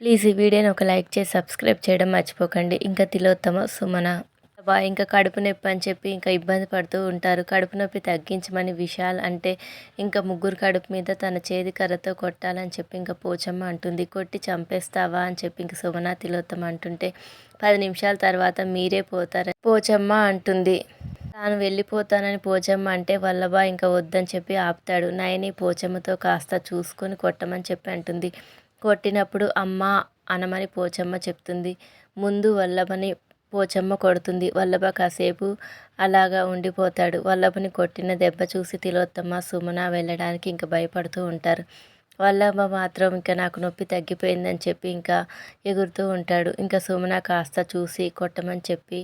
Please ఈ వీడియోని ఒక లైక్ చేసి సబ్స్క్రైబ్ చేయడం మర్చిపోకండి. ఇంకా తిలోత్తమ సుమన బా ఇంకా కడుపు నొప్పి అని చెప్పి ఇంకా ఇబ్బంది పడుతూ ఉంటారు. కడుపు నొప్పి తగ్గించమని విశాల్ అంటే ఇంకా ముగ్గురు కడుపు మీద తన చేతి కర్రతో కొట్టాలని చెప్పి ఇంకా పోచమ్మ అంటుంది. కొట్టి చంపేస్తావా అని చెప్పి ఇంకా సుమన తిలోత్తమ అంటుంటే పది నిమిషాల తర్వాత మీరే పోతారు పోచమ్మ అంటుంది. తాను వెళ్ళిపోతానని పోచమ్మ అంటే వల్లభా ఇంకా వద్దని చెప్పి ఆపుతాడు. నయని పోచమ్మతో కాస్త చూసుకొని కొట్టమని చెప్పి అంటుంది. కొట్టినప్పుడు అమ్మ అనమని పోచమ్మ చెప్తుంది. ముందు వల్లభని పోచమ్మ కొడుతుంది. వల్లభ కాసేపు అలాగా ఉండిపోతాడు. వల్లభని కొట్టిన దెబ్బ చూసి తిలోత్తమ్మ సుమన వెళ్ళడానికి ఇంకా భయపడుతూ ఉంటారు. వల్లభ మాత్రం ఇంకా నాకు నొప్పి తగ్గిపోయిందని చెప్పి ఇంకా ఎగురుతూ ఉంటాడు. ఇంకా సుమన కాస్త చూసి కొట్టమని చెప్పి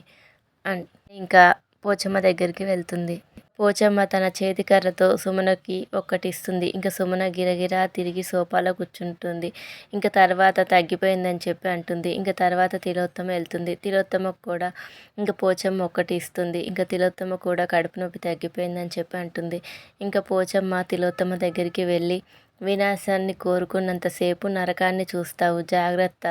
అన్ ఇంకా పోచమ్మ దగ్గరికి వెళ్తుంది. పోచమ్మ తన చేతికర్రతో సుమనకి ఒక్కటిస్తుంది. ఇంకా సుమన గిరగిరా తిరిగి సోఫాలో కూర్చుంటుంది. ఇంకా తర్వాత తగ్గిపోయిందని చెప్పి అంటుంది. ఇంకా తర్వాత తిలోత్తమ వెళ్తుంది. తిలోత్తమకు కూడా ఇంకా పోచమ్మ ఒక్కటి ఇస్తుంది ఇంకా తిలోత్తమ కూడా కడుపు నొప్పి తగ్గిపోయిందని చెప్పి అంటుంది. ఇంకా పోచమ్మ తిలోత్తమ దగ్గరికి వెళ్ళి వినాశాన్ని కోరుకున్నంతసేపు నరకాన్ని చూస్తావు. జాగ్రత్త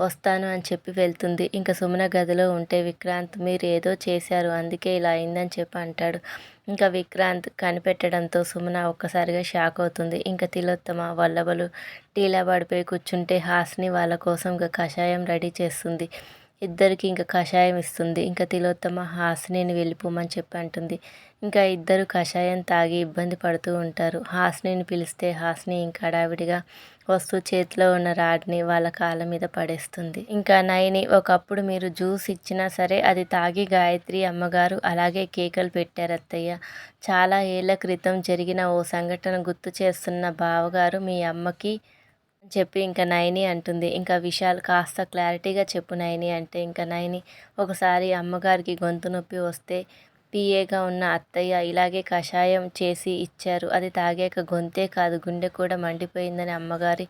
వస్తాను అని చెప్పి వెళ్తుంది. ఇంకా సుమన గదిలో ఉంటే విక్రాంత్ మీరు ఏదో చేశారు అందుకే ఇలా అయిందని చెప్పి అంటాడు. ఇంకా విక్రాంత్ కనిపెట్టడంతో సుమన ఒక్కసారిగా షాక్ అవుతుంది. ఇంకా తిలోత్తమ వల్లభలు టీలా పడిపోయి కూర్చుంటే హాస్ని వాళ్ళ కోసం ఇంకా కషాయం రెడీ చేస్తుంది. ఇద్దరికి ఇంకా కషాయం ఇస్తుంది. ఇంకా తిలోత్తమ హాస్నిని వెళ్ళిపోమని చెప్పి అంటుంది. ఇంకా ఇద్దరు కషాయం తాగి ఇబ్బంది పడుతూ ఉంటారు. హాస్నిని పిలిస్తే హాస్ని ఇంకా హడావిడిగా వస్తూ చేతిలో ఉన్న రాడ్ని వాళ్ళ కాళ్ళ మీద పడేస్తుంది. ఇంకా నయని ఒకప్పుడు మీరు జ్యూస్ ఇచ్చినా సరే అది తాగి గాయత్రి అమ్మగారు అలాగే కేకలు పెట్టారు అత్తయ్య. చాలా ఏళ్ళ క్రితం జరిగిన ఓ సంఘటన గుర్తు చేస్తున్న బావగారు మీ అమ్మకి చెప్పి ఇంకా నైని అంటుంది. ఇంకా విశాల్ కాస్త క్లారిటీగా చెప్పు నైని అంటే ఇంకా నైని ఒకసారి అమ్మగారికి గొంతు నొప్పి వస్తే పిఏగా ఉన్న అత్తయ్య ఇలాగే కషాయం చేసి ఇచ్చారు. అది తాగాక గొంతే కాదు గుండె కూడా మండిపోయిందని అమ్మగారి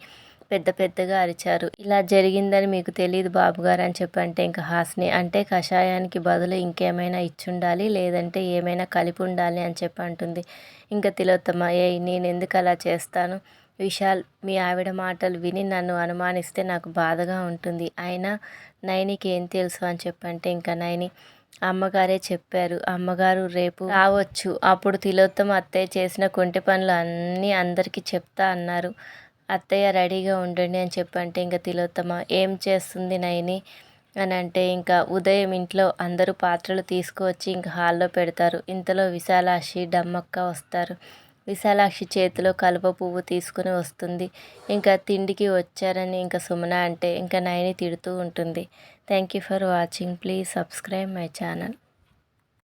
పెద్ద పెద్దగా అరిచారు. ఇలా జరిగిందని మీకు తెలియదు బాబుగారు అని చెప్పంటే ఇంకా హాస్ని అంటే కషాయానికి బదులు ఇంకేమైనా ఇచ్చుండాలి లేదంటే ఏమైనా కలిపి ఉండాలి అని చెప్పి అంటుంది. ఇంకా తిలోత్తమ ఏ నేను ఎందుకు అలా చేస్తాను? విశాల్ మీ ఆవిడ మాటలు విని నన్ను అనుమానిస్తే నాకు బాధగా ఉంటుంది. అయినా నైనికి ఏం తెలుసు అని చెప్పంటే ఇంకా నైని అమ్మగారే చెప్పారు. అమ్మగారు రేపు రావచ్చు. అప్పుడు తిలోత్తమ అత్తయ్య చేసిన కొంటి పనులు అన్నీ అందరికీ చెప్తా అన్నారు. అత్తయ్య రెడీగా ఉండండి అని చెప్పంటే ఇంకా తిలోత్తమ ఏం చేస్తుంది నైని? అని అంటే ఇంకా ఉదయం ఇంట్లో అందరూ పాత్రలు తీసుకువచ్చి ఇంకా హాల్లో పెడతారు. ఇంతలో విశాలాక్షి డమ్మక్క వస్తారు. విశాలాక్షి చేతిలో కలువ పువ్వు తీసుకుని వస్తుంది. ఇంకా తిండికి వచ్చారని ఇంకా సుమన అంటే ఇంకా నయని తిడుతూ ఉంటుంది. Thank you for watching please subscribe my channel